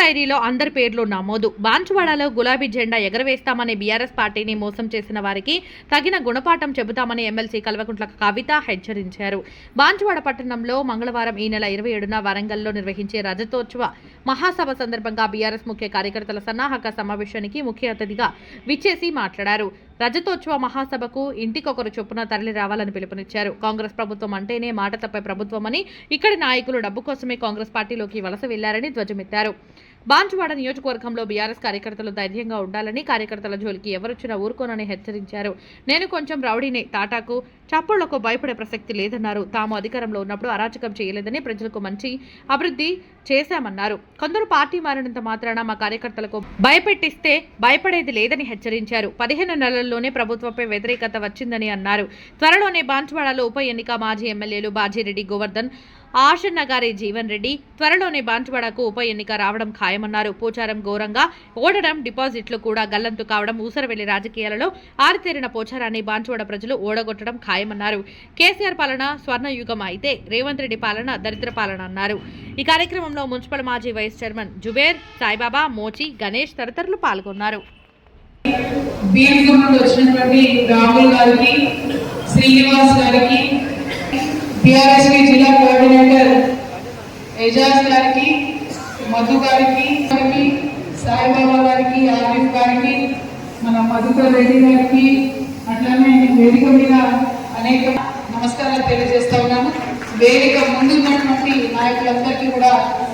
డైరీలో అందరి పేర్లు నమోదు. బాన్సువాడలో గులాబీ జెండా ఎగరవేస్తామని బీఆర్ఎస్ పార్టీని మోసం చేసిన వారికి తగిన గుణపాఠం చెబుతామని ఎమ్మెల్సీ కల్వకుంట్ల కవిత హెచ్చరించారు. బాన్సువాడ పట్టణంలో మంగళవారం ఈ నెల ఇరవై ఏడున వరంగల్లో నిర్వహించే రజతోత్సవ మహాసభ సందర్భంగా బీఆర్ఎస్ ముఖ్య కార్యకర్తల సన్నాహక సమావేశానికి ముఖ్య అతిథిగా విచ్చేసి మాట్లాడారు. రజతోత్సవ మహాసభకు ఇంటికొకరు చొప్పున తరలి రావాలని పిలుపునిచ్చారు. కాంగ్రెస్ ప్రభుత్వం అంటేనే మాట తప్పే ప్రభుత్వమని ఇక్కడి నాయకులు డబ్బు కోసమే కాంగ్రెస్ పార్టీలోకి వలస వెళ్ళారని ధ్వజమెత్తారు. బాన్సువాడ నియోజకవర్గంలో బీఆర్ఎస్ కార్యకర్తలు ధైర్యంగా ఉండాలని కార్యకర్తల జోలికి ఎవరొచ్చినా ఊరుకోనని హెచ్చరించారు. నేను కొంచెం రౌడీనే టాటాకు చప్పుళ్ళకు భయపడే ప్రసక్తి లేదన్నారు. తాము అధికారంలో ఉన్నప్పుడు అరాచకం చేయలేదని ప్రజలకు మంచి అభివృద్ధి చేశామన్నారు. కొందరు పార్టీ మారినంత మాత్రాన మా కార్యకర్తలకు భయపెట్టిస్తే భయపడేది లేదని హెచ్చరించారు. పదిహేను నెలల్లోనే ప్రభుత్వంపై వ్యతిరేకత వచ్చిందని అన్నారు. త్వరలోనే బాన్సువాడలో ఉప ఎన్నిక మాజీ ఎమ్మెల్యేలు బాజిరెడ్డి గోవర్ధన్ ఆశన్నగారి జీవన్ రెడ్డి త్వరలోనే బాన్సువాడకు ఉప ఎన్నిక రావడం ఖాయమన్నారు. పోచారం ఘోరంగా ఓడడం డిపాజిట్లు కూడా గల్లంతు కావడం ఊసరవెల్లి రాజకీయాలలో ఆరితేరిన పోచారాన్ని బాన్సువాడ ప్రజలు ఓడగొట్టడం ఖాయమన్నారు. కేసీఆర్ పాలన స్వర్ణయుగం అయితే రేవంత్ రెడ్డి పాలన దరిద్ర పాలన అన్నారు. ఈ కార్యక్రమంలో మున్సిపల్ మాజీ వైస్ చైర్మన్ జుబేర్ సాయిబాబా మోచి గణేష్ తదితరులు పాల్గొన్నారు. నుండి వచ్చినటువంటి రాహుల్ గారికి శ్రీనివాస్ గారికి జిల్లా కోఆర్డినేటర్ ఎజాజ్ గారికి మధు గారికి సాయిబాబా గారికి ఆరిఫ్ గారికి మన మధుకర్ రెడ్డి గారికి అట్లానే వేదిక మీద అనేక నమస్కారాలు తెలియజేస్తా ఉన్నాను. వేదిక ముందు ఉన్నటువంటి నాయకులందరికీ కూడా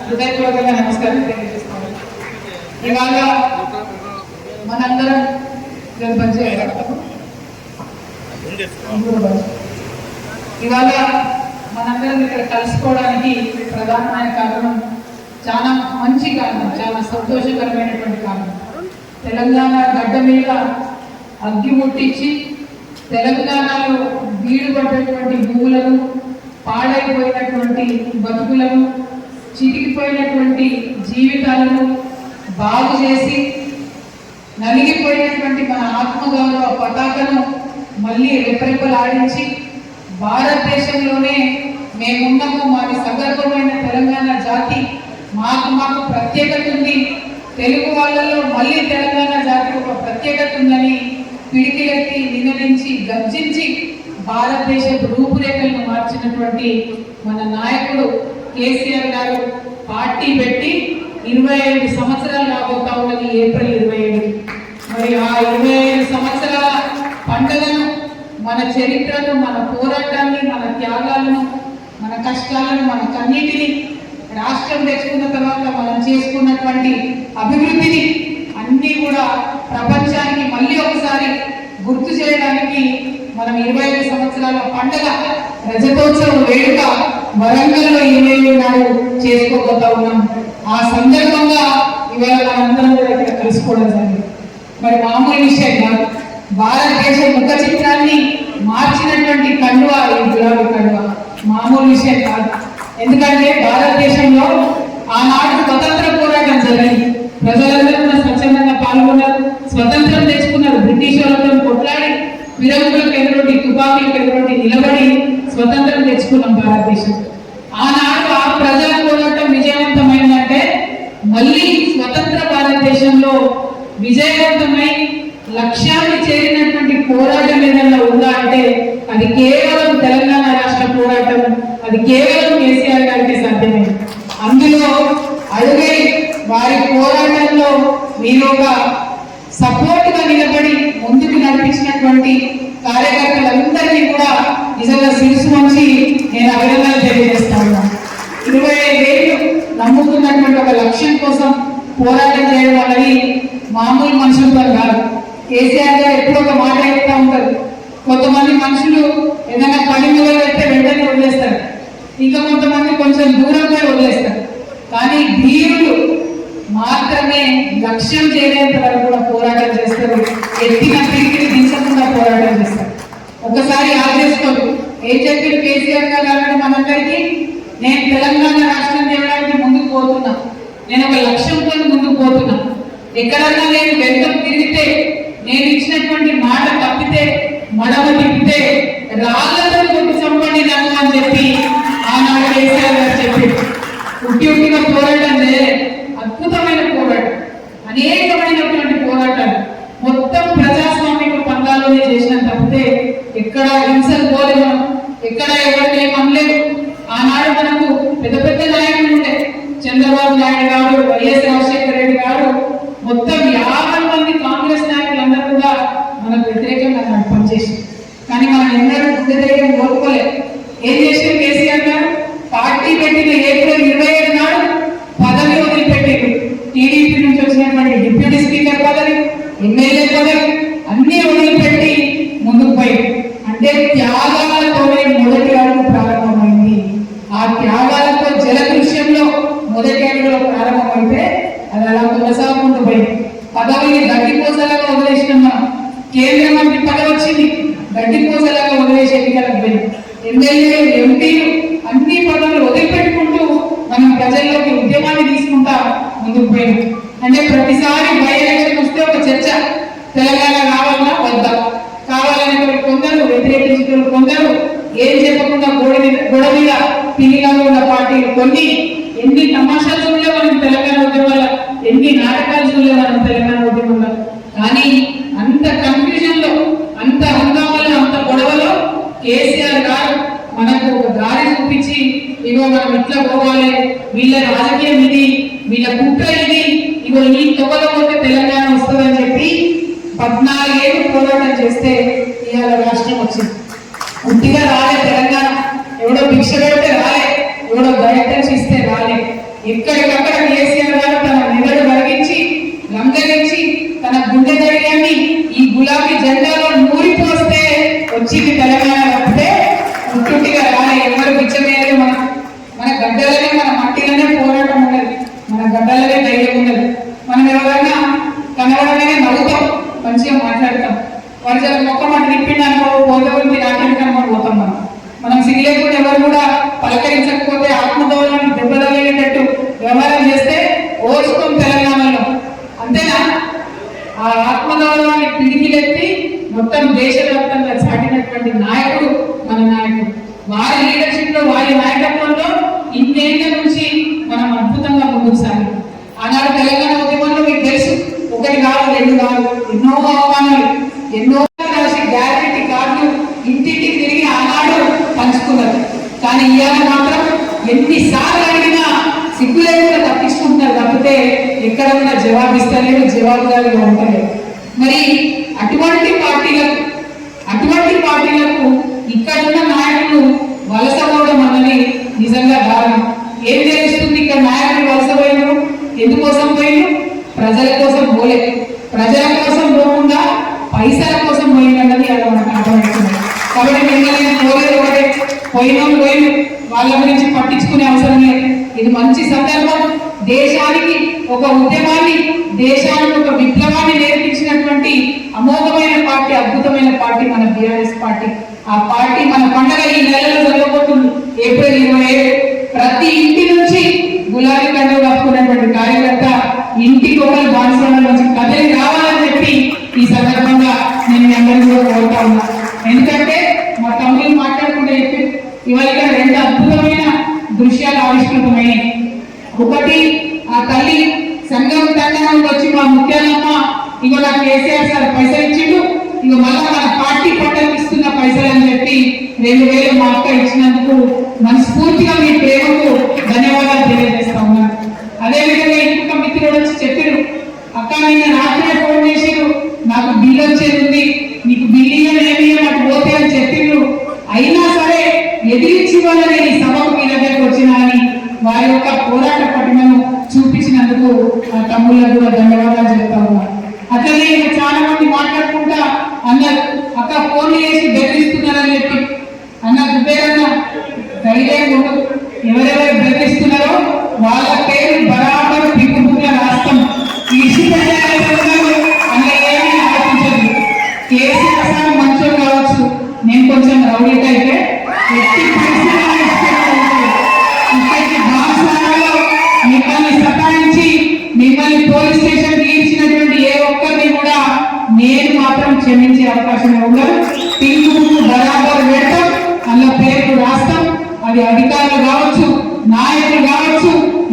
హృదయపూర్వకంగా నమస్కారం తెలియజేస్తాను ఇవాళ మనందరం నేను ఇవాళ మనందరం ఇక్కడ కలుసుకోవడానికి ప్రధానమైన కారణం. చాలా మంచి కారణం చాలా సంతోషకరమైనటువంటి కారణం. తెలంగాణ గడ్డ మీద అగ్గి ముట్టించి తెలంగాణలో వీడు పడ్డటువంటి భూములను పాడైపోయినటువంటి బతుకులను చితికిపోయినటువంటి జీవితాలను బాగు చేసి నలిగిపోయినటువంటి మన ఆత్మగౌరవ పతాకను మళ్ళీ రెపరెపలాడించి భారతదేశంలోనే మేమున్నాము మాది సగర్భమైన తెలంగాణ జాతి. మాకు మాకు ప్రత్యేకత ఉంది. తెలుగు వాళ్ళలో మళ్ళీ తెలంగాణ జాతి ఒక ప్రత్యేకత ఉందని పిడికిలెత్తి నినదించి గర్జించి భారతదేశ రూపురేఖలను మార్చినటువంటి మన నాయకుడు కేసీఆర్ గారు పార్టీ పెట్టి ఇరవై ఐదు సంవత్సరాలు రాబోతా ఉన్నది ఏప్రిల్ ఇరవై ఏడు మరి ఆ ఇరవై ఐదు సంవత్సరాల పండుగను మన చరిత్రను మన పోరాటాన్ని మన త్యాగాలను మన కష్టాలను మన కన్నీటిని రాష్ట్రం తెచ్చుకున్న తర్వాత మనం చేసుకున్నటువంటి అభివృద్ధిని అన్నీ కూడా ప్రపంచానికి మళ్ళీ ఒకసారి గుర్తు చేయడానికి మనం ఇరవై ఐదు సంవత్సరాల పండుగ రజతోత్సవం వేడుక వరంగల్లో ఇరవై నాడు చేసుకోబోతా ఉన్నాం. ఆ సందర్భంగా ఇవాళ మనందరం కూడా ఇక్కడ కలుసుకోవడం జరిగింది. మరి మామూలు విషయం కాదు. భారతదేశ ముఖ చిత్రాన్ని మార్చినటువంటి కండువా ఈ గులాబీ కండువా. మామూలు విషయం కాదు. ఎందుకంటే భారతదేశంలో ఆనాడు స్వతంత్ర పోరాటం జరిగింది. ప్రజలందరూ కూడా స్వచ్ఛందంగా పాల్గొన్నారు. స్వతంత్రం తెచ్చుకున్నారు. బ్రిటిష్ వాళ్ళతో కొట్లాడి విరములకు ఎదురొడ్డి తుపాకీలకు ఎదురొడ్డి నిలబడి స్వతంత్రం తెచ్చుకున్నాం భారతదేశం. ఆనాడు ఆ ప్రజా పోరాటం విజయవంతమైందంటే మళ్ళీ స్వతంత్ర భారతదేశంలో విజయవంతమై లక్ష్యాన్ని చేరినటువంటి పోరాటం ఏదైనా ఉందా అంటే అది కేవలం తెలంగాణ రాష్ట్ర పోరాటం. అది కేవలం కేసీఆర్ గారికి సాధ్యమే. అందులో అడుగై వారి పోరాటంలో మీరు ఒక సపోర్ట్గా నిలబడి ముందుకు నడిపించినటువంటి కార్యకర్తలందరినీ కూడా నిజంగా శిరసు నుంచి నేను అభినందనలు తెలియజేస్తాను ఇరవై ఐదేళ్ళు నమ్ముకున్నటువంటి ఒక లక్ష్యం కోసం పోరాటం చేయడం అనేది మామూలు మనుషులతో కాదు. కేసీఆర్ గారు ఎప్పుడో ఒక మాట చెప్తా ఉంటారు. కొంతమంది మనుషులు ఏదైనా పని మీద పెడితే వెంటనే వదిలేస్తారు. ఇంకా కొంతమంది కొంచెం దూరంగా వదిలేస్తారు. కానీ ధీరులు మాత్రమే లక్ష్యం చేరేంత వరకు కూడా పోరాటం చేస్తారు. ఎత్తిన పిడికిని దించకుండా పోరాటం చేస్తారు. ఒకసారి ఆలోచిస్తారు ఏం చెప్పారు కేసీఆర్ గారు అంటే మనందరికీ? నేను తెలంగాణ రాష్ట్రం చేయడానికి ముందుకు పోతున్నా. నేను ఒక లక్ష్యంతో ముందుకు పోతున్నా. ఎక్కడన్నా నేను వెంట తిరిగితే నేను ఇచ్చినటువంటి మాట తప్పితే మడవ తిప్పితే రాళ్ళతో గుర్తు సంపండి అని చెప్పి ఆనాడు కేసీఆర్ గారు చెప్పి ఉట్టి ఉట్టిగా పోరాటందే అద్భుతమైన పోరాటం. అనేకమైనటువంటి పోరాటాలు. మొత్తం ప్రజాస్వామిక పందాలోనే చేసిన తప్పితే ఎక్కడ హింసలు పోలేము. ఎక్కడ ఎవరిని ఏమనలేము ఆనాడు మనకు పెద్ద పెద్ద నాయకులు ఉండే. చంద్రబాబు నాయుడు గారు వైఎస్ రాజశేఖర రెడ్డి గారు మొత్తం యాభై కానీ ఎన్నడూ గుండె ధైర్యం కోరుకోలేదు. ఏం చేశారు కేసీఆర్ గారు? పార్టీ పెట్టిన ఏప్రిల్ ఇరవై ఏడు నాడు పదవి వదిలిపెట్టారు. టీడీపీ నుంచి వచ్చినటువంటి డిప్యూటీ స్పీకర్ పదవి ఎమ్మెల్యే పదవి అన్ని వదిలిపెట్టి ముందుకు పోయి అంటే త్యాగాలతోనే మొదటి అడుగు ప్రారంభమైంది. ఆ త్యాగాలతో జల దృశ్యంలో మొదటి అడుగులో ప్రారంభమైతే అది అలా కొనసాగుకుంటూ పోయింది. పదవిని గడ్డిపోసలాగా వదిలేసినాం మనం కేంద్ర మంత్రి పదవి వచ్చింది. గడ్డిపోసలాగా వదిలేసి ఎన్నికలకు పోయింది ఎమ్మెల్యేలు ఎంపీలు అన్ని పదవులు వదిలిపెట్టుకుంటూ మనం ప్రజల్లోకి ఉద్యమాన్ని తీసుకుంటా ముందుకు పోయింది అంటే ప్రతిసారి బై ఎలక్షన్ వస్తే ఒక చర్చ తెలంగాణ కావాలన్నా వద్దా? కావాలనే కొందరు వ్యతిరేకించిన కొందరు ఏం చెప్పకుండా గోడ మీద గోడ మీద పిల్లిగా ఉన్న పార్టీలు కొన్ని ఎన్ని తమాషాలు చూడలే మనం తెలంగాణ ఉద్యమాల ఎన్ని నాటకాలు చూడలే మనం తెలంగాణ ఉద్యమంలో. కానీ అంత కన్ఫ్యూజన్లో అంత హంగామాలో అంత గొడవలో కేసీఆర్ గారు మనకు ఒక దారి చూపించి ఇగో ఇట్లా పోవాలి. వీళ్ళ రాజకీయం ఇది వీళ్ళ కుట్ర ఇది. ఇగో ఈ తొగలో తెలంగాణ వస్తుందని చెప్పి పద్నాలుగేళ్ళు పోరాటం చేస్తే ఇవాళ రాష్ట్రం వచ్చింది. ఉట్టిగా రాలే తెలంగాణ. ఎవడో భిక్ష పెడితే రాలే ఎవడో గైడెన్స్ ఇస్తే రాలే. ఎక్కడికక్కడ కేసీఆర్ గడ్డలనే ధైర్యం ఉండదు మనం ఎవరైనా కనబడగానే నవ్వుతాం మంచిగా మాట్లాడతాం. వారి చాలా మొక్క మాట తిప్పిండనుకో పోతే ఉంది నాకెందుకనుకో పోతాం మనం. మనం సిగ్గులేకుండా ఎవరు కూడా పలకరించకపోతే ఆత్మగౌరవాన్ని దెబ్బతగలేటట్టు వ్యవహారం చేస్తే ఓర్చుకోం తెలంగాణలో. అంతేనా? ఆ ఆత్మగౌరవాన్ని పిడికిలెత్తి మొత్తం దేశవ్యాప్తంగా చాటినటువంటి నాయకుడు మన నాయకుడు వారి లీడర్షిప్లో వారి నాయకత్వంలో ఇన్నేళ్ళ నుంచి మనం అద్భుతంగా ముందుకు సాగాం ఆనాడు తెలంగాణ ఉద్యమంలో మీకు తెలుసు ఒకటి కాదు రెండు కాదు ఎన్నో అవమానాలు ఎన్నో రాసి గ్యారెంటీ కార్డులు ఇంటింటికి తిరిగి ఆనాడు పంచుకున్నారు కానీ ఇవాళ మాత్రం ఎన్నిసార్లు అడిగినా సిగ్గు లేకుండా తప్పించుకుంటున్నారు తప్పితే ఎక్కడ ఉన్న జవాబిస్తలేదు ఇస్తలేరు జవాబుదారీగా ఉండలేదు మరి అటువంటి పార్టీలకు అటువంటి పార్టీలకు ఇక్కడ ఉన్న నాయకులు వలస పోవడం అన్నది నిజంగా దారుణం. ఏం తెలుస్తుంది ఇక్కడ నాయకులు వలస పోయినారు ఎందుకోసం పోయినారు? ప్రజల కోసం పోలేదు ప్రజల కోసం పోకుండా పైసల కోసం పోయినన్నది అక్కడ మనకు అర్థమవుతుంది. కాబట్టి మిమ్మల్ని కోరేది ఒకటే పోయిన పోయిన వాళ్ళ గురించి పట్టించుకునే అవసరం లేదు. ఇది మంచి సందర్భం. దేశానికి ఒక ఉద్యమాన్ని దేశానికి ఒక విప్లవాన్ని నేర్పించినటువంటి అమోఘమైన పార్టీ అద్భుతమైన పార్టీ మన బీఆర్ఎస్ పార్టీ. ఆ పార్టీ మన పండగ ఈ నెలలో జరగబోతుంది. ఏప్రిల్ ఇరవై ఏడు. ప్రతి ఇంటి నుంచి గులాబీ కండువ కప్పుకున్నటువంటి కార్యకర్త ఇంటికి ఒకరు బాన్సోడ నుంచి కదలి రావాలని చెప్పి ఈ సందర్భంగా నేను మీ అందరినీ కూడా కోరుతా ఉన్నాను ఎందుకంటే మా తమ్ముడు మాట్లాడుకుంటే చెప్పి ఇవాళ ఇక్కడ రెండు అద్భుతమైన దృశ్యాలు ఆవిష్కృతమైనవి ఒకటి ఆ తల్లి సంఘం తండ్రి వచ్చి మా ముఖ్యాలమ్మ ఇక నాకు కేసీఆర్ సార్ పైసలు ఇచ్చిండు ఇక మళ్ళా మన పార్టీ పట్టణం ఇస్తున్న పైసలు అని చెప్పి రెండు వేలు మా అక్క ఇచ్చినందుకు మనస్ఫూర్తిగా మీ ప్రేమకు ధన్యవాదాలు తెలియజేస్తా ఉన్నాను. అదేవిధంగా ఇంకొక మిత్రుడు వచ్చి చెప్పారు అక్క నిన్న రాత్రి ఫోన్ చేసిరు నాకు బిల్ వచ్చేది ఉంది నీకు బిల్ వల్ల నేను ఈ సభకు మీ దగ్గరకు వచ్చినా అని వారి యొక్క పోరాట పటిమను చూపించినందుకు ఆ తమ్ముళ్ళకు కూడా ధన్యవాదాలు చెప్తా ఉన్నా. అట్లనే ఇంకా చాలా మంది మాట్లాడుకుంటా అన్నారు అక్క ఫోన్లు చేసి బెదిరిస్తున్నారని చెప్పి. అన్న గుబ్బేరన్న ధైర్యం ఉండదు ఎవరెవరు బెదిరిస్తున్నారో వాళ్ళ పేరు బరాబర్ పిక్కుపుగా రాస్తాం. ఈ అలా ఏమీ ఆలోచించదు. కేసీఆర్ సార్ మంచోడు కావచ్చు. నేను కొంచెం రౌడీ అయితే అవకాశమే ఉండదు పింక్ బుక్ బరాబర్ పెడతాం అందులో పేరు రాస్తాం. అది అధికారులు కావచ్చు నాయకులు కావచ్చు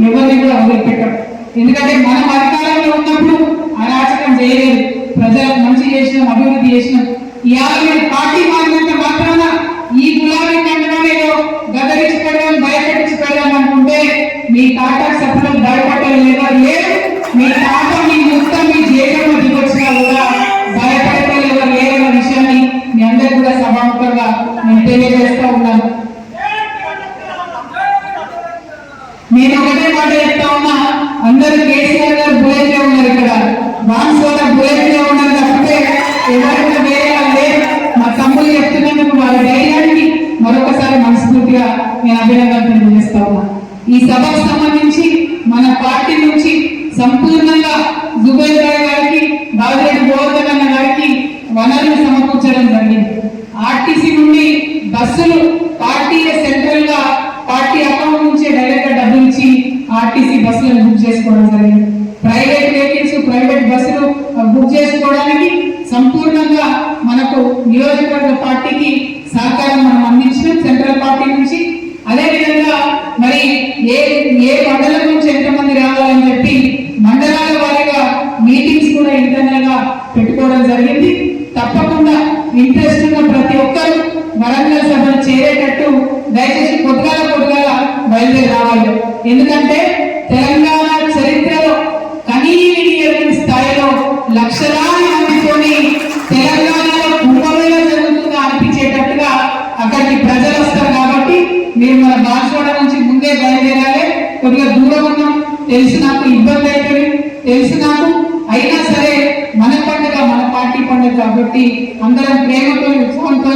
ఎవరిని కూడా వదిలిపెట్టాం. ఎందుకంటే మనం అధికారంలో ఉన్నప్పుడు అరాచకం చేయలేదు. ప్రజలకు మంచి చేసినాం అభివృద్ధి చేసినాం. ఇవాళ మీరు పార్టీ మారినంత మాత్రాన ఈ గులాబీ కండరాలు గదరించి పెడదాం భయపెట్టించి పెడదాం అనుకుంటే మీ తాత సఫలం భయపడలేదా లేదు. మీ తాత మీ మొత్తం మీ తెలియజేస్తా ఉన్నాను నేను ఒకటే మాట చెప్తా ఉన్నా అందరూ కేసీఆర్ గారు బుల్లెట్ ఉన్నారు ఇక్కడ బాన్సోడ బుల్లెట్ ఉన్నారు తప్పితే ఎవరైనా వేరే మా తమ్ముడు చెప్తున్నందుకు వారి ధైర్యానికి మరొకసారి మనస్ఫూర్తిగా నేను అభినందనలు తెలియజేస్తా ఉన్నా ఈ సభకు సంబంధించి మన పార్టీ నుంచి సంపూర్ణంగా జుబేర్ రాయ్ గారికి బాజిరెడ్డి గోవర్ధన్ అన్న గారికి వనరులు బస్సులు తెలిసి నాకు ఇబ్బంది అవుతుంది. తెలిసి నాకు అయినా సరే మన పండుగ మన పార్టీ పండుగ కాబట్టి అందరం ప్రేమతో ఉత్సవంతో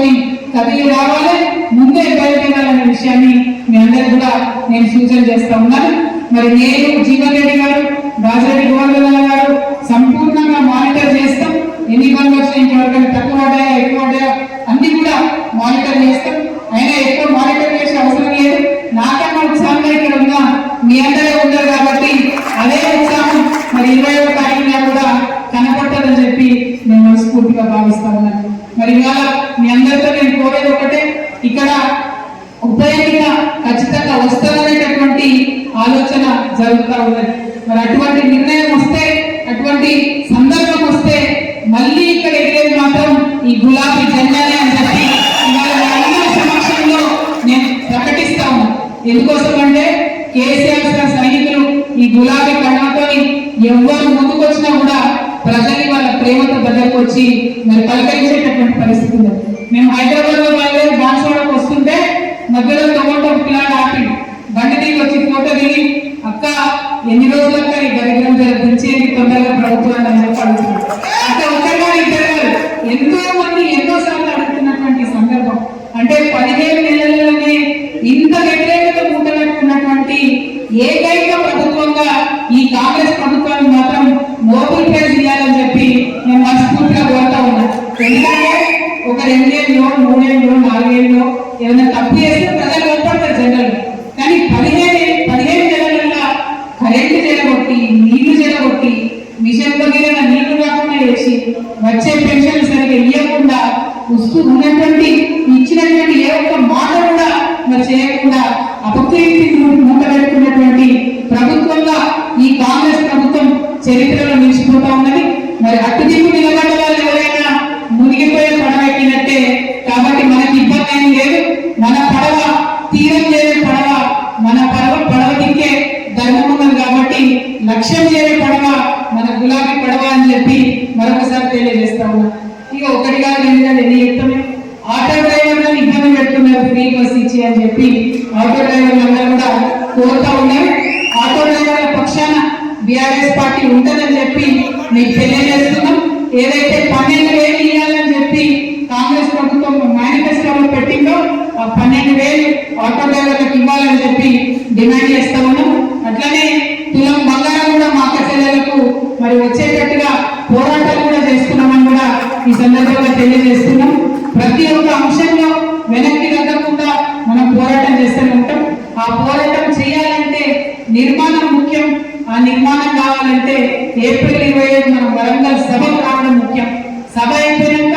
కదిలి రావాలి. ముందే బయలుదేరాలనే విషయాన్ని మీ అందరికి కూడా నేను సూచన చేస్తా ఉన్నాను. మరి నేను జీవన్ రెడ్డి గారు రాజారెడ్డి గారు సంపూర్ణంగా మానిటర్ చేస్తాం ఎన్ని బండ్లు వచ్చినాయి ఇంకెవరికైనా తక్కువ పడ్డాయా ఎక్కువ పడ్డాయా అన్ని కూడా మానిటర్ చేస్తాం అయినా ఎక్కువ మానిటర్ చేసే అవసరం లేదు నాకన్నా ఉత్సాహంగా ఇక్కడ ఉన్నా మీ అందరే ఉన్నారు కాబట్టి అదే ఉత్సాహం మరి ఇరవై ఒక తారీఖున కూడా కనపడతాదని చెప్పి నేను మనస్ఫూర్తిగా భావిస్తా ఉన్నాను మరి ఇవాళ మీ అందరితో నేను కోరేది ఒకటే ఇక్కడ ఉప ఎన్నిక ఖచ్చితంగా వస్తుందనేటటువంటి ఆలోచన జరుగుతూ ఉన్నది మరి అటువంటి నిర్ణయం వస్తే అటువంటి సందర్భం వస్తే మళ్ళీ ఇక్కడ ఎగిరేది మాత్రం ఈ గులాబీ జెండానే అని చెప్పి ఇవాళ అందరి సమక్షంలో నేను ప్రకటిస్తాను ఉన్నాను ఎందుకోసం అంటే కేసీఆర్ సార్ సైనికులు ఈ గులాబీ కణంతోని ఎవరు ముందుకొచ్చినా కూడా ప్రజలు వాళ్ళ ప్రేమతో దగ్గరకు వచ్చి మరి పలకరించేటటువంటి పరిస్థితి ఉంది. మేము హైదరాబాద్లో బయలుదేరి బాన్సోడకు వస్తుంటే మధ్యలో టొమాటో పిల్లాడు ఆపి బండి దిగి వచ్చి ఫోటో దిగి అక్క ఎన్ని రోజులు పెన్షన్ ఇవ్వకుండా వస్తూ ఉన్నటువంటి ఇచ్చినటువంటి ఏ ఒక్క మాట కూడా మరి చేయకుండా అపకీర్తి మూట పెట్టుకున్నటువంటి ప్రభుత్వంగా ఈ కాంగ్రెస్ ప్రభుత్వం చరిత్రలో ఫ్రీ బస్ ఇచ్చి అని చెప్పి ఆటో డ్రైవర్లందరూ కూడా కోరుతా ఉన్నారు ఆటో డ్రైవర్ల పక్షాన బీఆర్ఎస్ పార్టీ ఉంటుందని చెప్పి మీకు తెలియజేస్తున్నాం. ఏదైతే పన్నెండు వేలు ఇవ్వాలని చెప్పి కాంగ్రెస్ ప్రభుత్వం మేనిఫెస్టోలో పెట్టిందో ఆ పన్నెండు వేలు ఆటో డ్రైవర్లకు ఇవ్వాలని చెప్పి డిమాండ్ చేస్తా ఉన్నాం. అట్లనే తులం బంగారం కూడా మా అక్క మరి వచ్చేటట్టుగా పోరాటాలు కూడా చేస్తున్నామని కూడా ఈ సందర్భంగా తెలియజేస్తున్నాం. ప్రతి ఒక్క అంశంలో వెనక్కి పోరాటం చేయాలంటే నిర్మాణం ముఖ్యం ఆ నిర్మాణం కావాలంటే ఏప్రిల్ ఇరవై ఐదు మనం వరంగల్ సభకు రావడం ముఖ్యం. సభ అయిపోయాక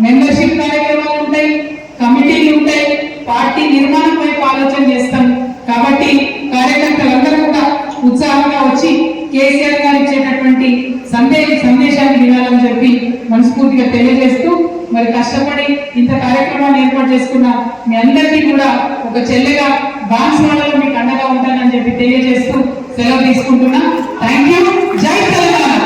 మెంబర్షిప్ కార్యక్రమాలు ఉంటాయి కమిటీలు ఉంటాయి పార్టీ నిర్మాణం వైపు ఆలోచన చేస్తాం. కాబట్టి కార్యకర్తలందరూ కూడా ఉత్సాహంగా వచ్చి కేసీఆర్ గారు ఇచ్చేటటువంటి సందేశ సందేశాన్ని వినాలని చెప్పి మనస్ఫూర్తిగా తెలియజేస్తూ మరి కష్టపడి ఇంత కార్యక్రమాన్ని ఏర్పాటు చేసుకున్న మీ అందరికీ కూడా ఒక చెల్లెగా బాన్స్వాడలో మీకు అండగా ఉంటానని చెప్పి తెలియజేస్తూ సెలవు తీసుకుంటున్నా. థ్యాంక్ యూ జై తెలంగాణ.